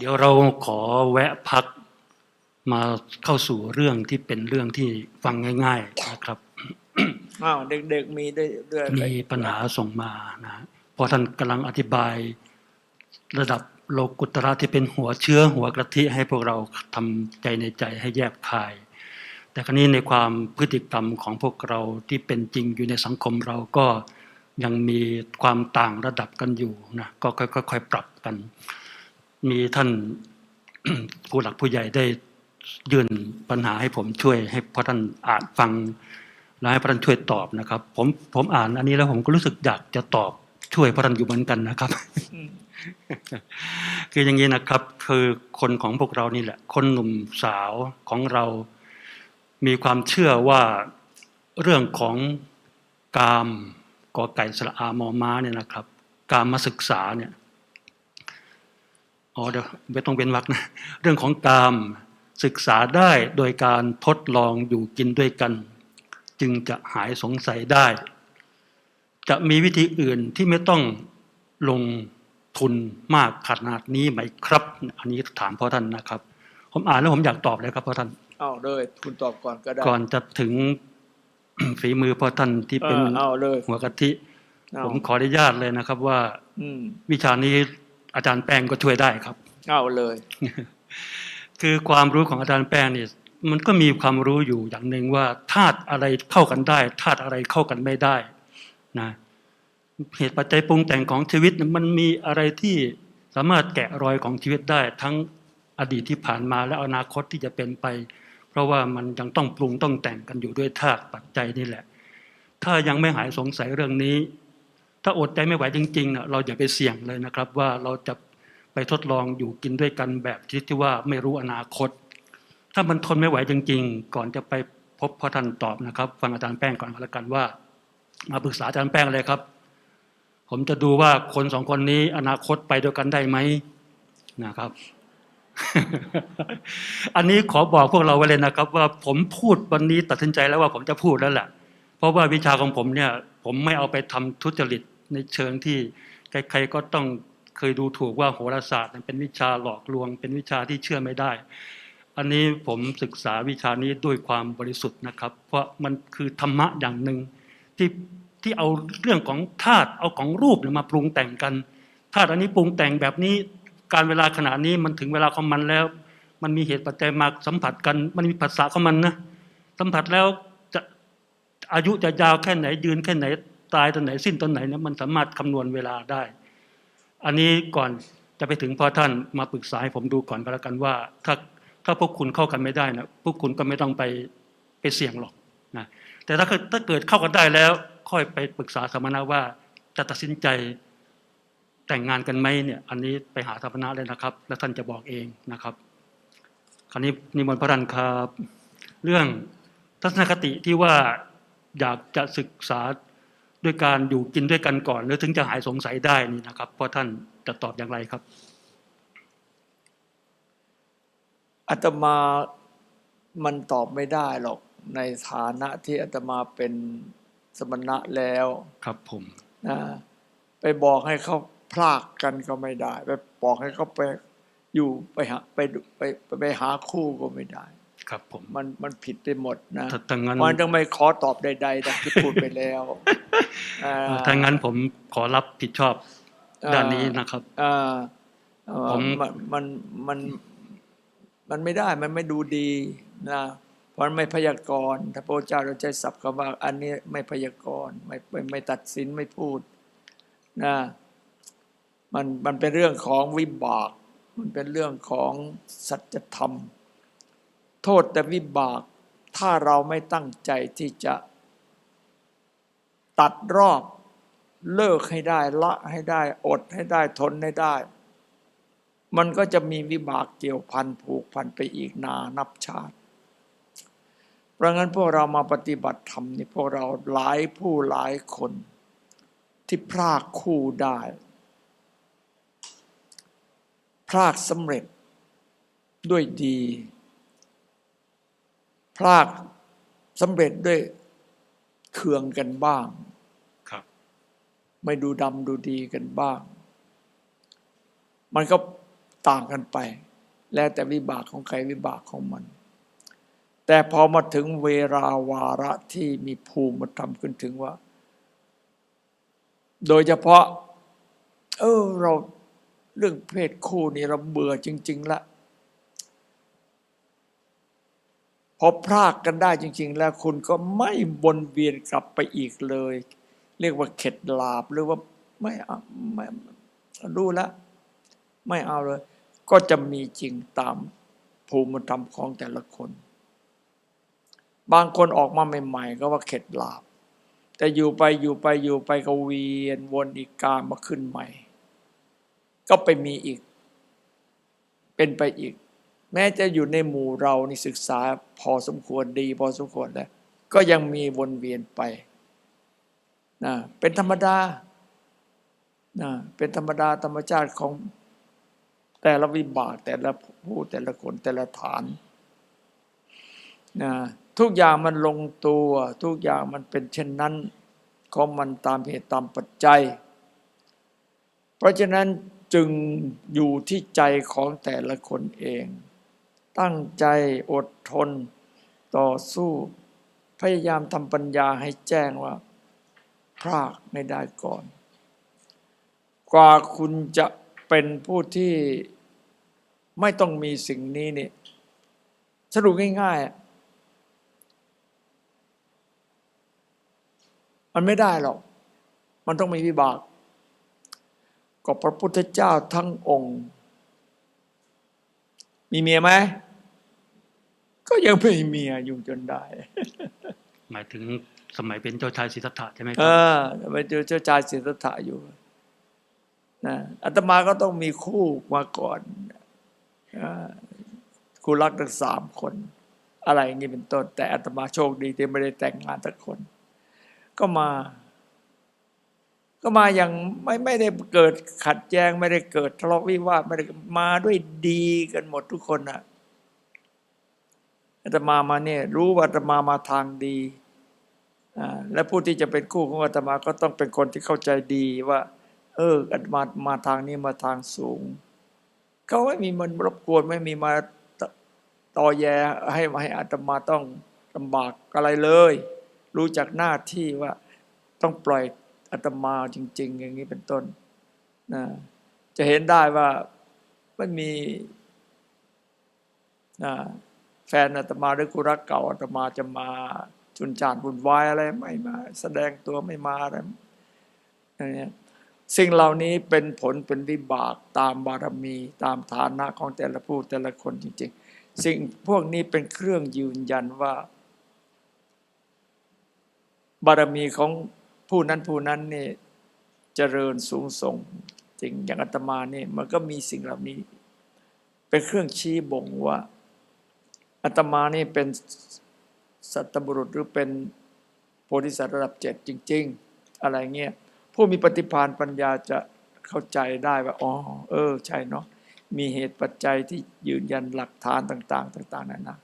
เดี๋ยวเราขอแวะพักมาเข้าสู่เรื่องที่เป็นเรื่องที่ฟังง่าย ๆนะครับอ้าวเด็กๆมีได้ด้วยอะไรมีปัญหาส่งมานะเพราะท่านกำลังอธิบาย ระดับโลกุตระที่เป็นหัวเชื้อหัวกะทิให้พวกเราทำใจในใจให้แยบคาย แต่ครั้นี้ในความพฤติกรรมของพวกเราที่เป็นจริงอยู่ในสังคมเราก็ยังมีความต่างระดับกันอยู่นะก็ค่อยๆปรับกัน มีท่านผู้หลักผู้ใหญ่ได้ยื่นปัญหาให้ผมช่วยให้พระท่านอ่านฟังแล้วให้พระท่านช่วยตอบนะครับ ผมผมอ่านอันนี้แล้วผมก็รู้สึกอยากจะตอบช่วยพระท่านอยู่เหมือนกันนะครับอืมคืออย่างนี้นะครับ คือคนของพวกเรานี่แหละ คนหนุ่มสาวของเรา มีความเชื่อว่าเรื่องของกามกอไก่สระอามอม้าเนี่ยนะครับ กามมาศึกษาเนี่ย อ๋อเดี๋ยวไม่ต้องเป็นวรรคนะ เรื่องของกามศึกษาได้โดยการทดลองอยู่กินด้วยกัน จึงจะหายสงสัยได้ จะมีวิธีอื่นที่ไม่ต้องลงทุนมากขนาดนี้ไหมครับ อันนี้ถามพ่อท่านนะครับ ผมอ่านแล้วผมอยากตอบเลยครับพ่อท่านเอาเลยคุณตอบก่อนก็ได้ก่อนจะถึงฝีมือพ่อท่านที่เอเป็นอเอาเลยหัวกะทิเอาผมขออนุญาตเลยนะครับว่าอืมวิชานี้ อาจารย์แป้งก็ช่วยได้ครับ เอาเลย คือความรู้ของอาจารย์แป้งนี่มันก็มีความรู้อยู่อย่างหนึ่งว่าธาตุอะไรเข้ากันได้ธาตุอะไรเข้ากันไม่ได้นะเหตุปัจจัยปรุงแต่งของชีวิตเนี่ยมันมีอะไรที่สามารถแกะรอยของชีวิตได้ ทั้งอดีตที่ผ่านมาและอนาคตที่จะเป็นไป เพราะว่ามันยังต้องปรุงต้องแต่งกันอยู่ด้วยธาตุปัจจัยนี่แหละ ถ้ายังไม่หายสงสัยเรื่องนี้ ถ้าอดใจไม่ไหวจริงๆเราอย่าไปเสี่ยงเลยนะครับ ว่าเราจะไปทดลองอยู่กินด้วยกันแบบที่ที่ว่าไม่รู้อนาคต ถ้ามันทนไม่ไหวจริง ๆ ก่อนจะไปพบพระท่านตอบนะครับ ฟังอาจารย์แป้งก่อนก็แล้วกันว่า มาปรึกษาอาจารย์แป้งเลยครับ ผมจะดูว่าคนสองคนนี้อนาคตไปด้วยกันได้ไหมนะครับ อันนี้ขอบอกพวกเราไว้เลยนะครับ ว่าผมพูดวันนี้ตัดสินใจแล้วว่าผมจะพูดแล้วแหละเพราะว่าวิชาของผมเนี่ย ผมไม่เอาไปทำทุจริต ในเชิงที่ใครๆก็ต้องเคยดูถูกว่าโหราศาสตร์เป็นวิชาหลอกลวง เป็นวิชาที่เชื่อไม่ได้ อันนี้ผมศึกษาวิชานี้ด้วยความบริสุทธิ์นะครับ เพราะมันคือธรรมะอย่างหนึ่งที่ที่เอาเรื่องของธาตุเอาของรูปมาปรุงแต่งกันธาตุอันนี้ปรุงแต่งแบบนี้การเวลาขนาดนี้มันถึงเวลาของมันแล้ว มันมีเหตุปัจจัยมาสัมผัสกัน มันมีภาษาของมันนะสัมผัสแล้วจะอายุจะยาวแค่ไหนยืนแค่ไหน ตายตอนไหนสิ้นตอนไหนเนี่ยมันสามารถคำนวณเวลาได้ อันนี้ก่อนจะไปถึงพ่อท่านมาปรึกษาให้ผมดูก่อนก็แล้วกันว่า ถ้าถ้าพวกคุณเข้ากันไม่ได้นะพวกคุณก็ไม่ต้องไปไปเสี่ยงหรอกนะแต่ถ้าเกิดถ้าเกิดเข้ากันได้แล้ว ค่อยไปปรึกษาสมณะว่าจะตัดสินใจแต่งงานกันไหมเนี่ยอันนี้ไปหาสมณะเลยนะครับ แล้วท่านจะบอกเองนะครับ คราวนี้นิมนต์พระท่านครับ เรื่องทัศนคติที่ว่าอยากจะศึกษา ด้วยการอยู่กินด้วยกันก่อน แล้วถึงจะหายสงสัยได้นี่นะครับเพราะท่านจะตอบอย่างไรครับอาตมามันตอบไม่ได้หรอกในฐานะที่อาตมาเป็นสมณะแล้วครับผมนะไปบอกให้เขาพลากกันก็ไม่ได้ ไปบอกให้เขาไปอยู่ไปหาไปไปไปไปหาคู่ก็ไม่ได้ ครับผมมันมันผิดไปหมดนะถ้าถ้างั้นมันต้องไม่ขอตอบใดๆดังที่พูดไปแล้วอ่า ถ้างั้นผมขอรับผิดชอบอ่าด้านนี้นะครับอ่าเอ่อผมมันมันมันมันไม่ได้มันไม่ดูดีนะเพราะมันไม่พยากรณ์ถ้าพระเจ้าเราใช้ศัพท์คำว่า อันนี้ไม่พยากรณ์ไม่ไม่ไม่ตัดสินไม่พูดนะมันมันเป็นเรื่องของวิบาก มันเป็นเรื่องของสัจธรรม โทษแต่วิบาก ถ้าเราไม่ตั้งใจที่จะ ตัดรอบ เลิกให้ได้ละให้ได้ อดให้ได้ทนให้ได้ มันก็จะมีวิบากเกี่ยวพันผูกพันไปอีกนานับชาติ เพราะงั้นพวกเรามาปฏิบัติธรรมนี่พวกเราหลายผู้หลายคน ที่พรากคู่ได้พรากสำเร็จด้วยดีพรากสำเร็จด้วย เคืองกันบ้าง ครับ ไม่ดูดำดูดีกันบ้าง มันก็ต่างกันไป แล้วแต่วิบากของใครวิบากของมัน แต่พอมาถึงเวลาวาระที่มีภูมิมาทำขึ้นถึงว่า โดยเฉพาะ เออเราเรื่องเพศคู่นี่เราเบื่อจริง ๆ ละ พอพรากกันได้จริง ๆ แล้วคุณก็ไม่วนเวียนกลับไปอีกเลย เรียกว่าเข็ดลาบหรือว่าไม่เอาไม่รู้แล้วไม่เอาเลย ก็จะมีจริงตามภูมิธรรมของแต่ละคน บางคนออกมาใหม่ๆ ก็ว่าเข็ดลาบ แต่อยู่ไปอยู่ไปอยู่ไปก็เวียนวนอีกการมาขึ้นใหม่ ก็ไปมีอีก เป็นไปอีก แม้จะอยู่ในหมู่เรานี่ศึกษาพอสมควรดี พอสมควรแล้ว ก็ยังมีวนเวียนไปนะเป็นธรรมดานะเป็นธรรมดาธรรมชาติของแต่ละวิบากแต่ละผู้แต่ละคนแต่ละฐานนะทุกอย่างมันลงตัว ทุกอย่างมันเป็นเช่นนั้น ของมันตามเหตุตามปัจจัย เพราะฉะนั้นจึงอยู่ที่ใจของแต่ละคนเอง ตั้งใจอดทน ต่อสู้ พยายามทำปัญญาให้แจ้งว่า พรากไม่ได้ก่อน กว่าคุณจะเป็นผู้ที่ไม่ต้องมีสิ่งนี้นี่สรุปง่ายๆอะมันไม่ได้หรอก มันต้องมีวิบาก ก็พระพุทธเจ้าทั้งองค์ มีเมียไหม ก็ยังไม่มีเมียอยู่จนได้ หมายถึงสมัยเป็นเจ้าชายสิทธัตถะใช่ไหมคเอรับอไปเจอเจ้าชายสิทธัตถะอยู่นะอาตมาก็ต้องมีคู่มาก่อนอ่าคู่รักทั้งสามคน อะไรอย่างนี้เป็นต้น แต่อาตมาโชคดีที่ไม่ได้แต่งงานทั้งคน ก็มา ก็มาอย่างไม่ไม่ได้เกิดขัดแย้งไม่ได้เกิดทะเลาะวิวาทไม่ได้มาด้วยดีกันหมดทุกคนนะ อาตมามาเนี่ยรู้ว่าอาตมามาทางดีอ่าและผู้ที่จะเป็นคู่ของอาตมาก็ต้องเป็นคนที่เข้าใจดีว่า เอออาตมามาทางนี้มาทางสูงเขาไม่มีมันรบกวนไม่มีมาตต่อแยให้ให้อาตมาต้องลำบากอะไรเลย รู้จักหน้าที่ว่าต้องปล่อยอาตมาจริง ๆ อย่างนี้เป็นต้นนะจะเห็นได้ว่าไม่มีนะ แฟนอาตมาหรือกุรักเก่าอาตมาจะมาจุนจานบุญวายอะไรไม่มา แสดงตัวไม่มาอะไรอย่างเงี้ยสิ่งเหล่านี้เป็นผลเป็นวิบากตามบารมีตามฐานะของแต่ละผู้แต่ละคนจริง ๆ สิ่งพวกนี้เป็นเครื่องยืนยันว่า บารมีของผู้นั้นผู้นั้นนี่เจริญสูงส่งจริงอย่างอาตมานี่มันก็มีสิ่งเหล่านี้ เป็นเครื่องชี้บ่งว่า อาตมานี่เป็นสัตบุรุษหรือเป็นโพธิสัตว์ระดับเจ็ดจริง ๆ อะไรเงี้ยผู้มีปฏิภาณปัญญาจะเข้าใจได้ว่าอ๋อเออ ใช่เนาะมีเหตุปัจจัยที่ยืนยันหลักฐานต่าง ๆ ต่าง ๆนานา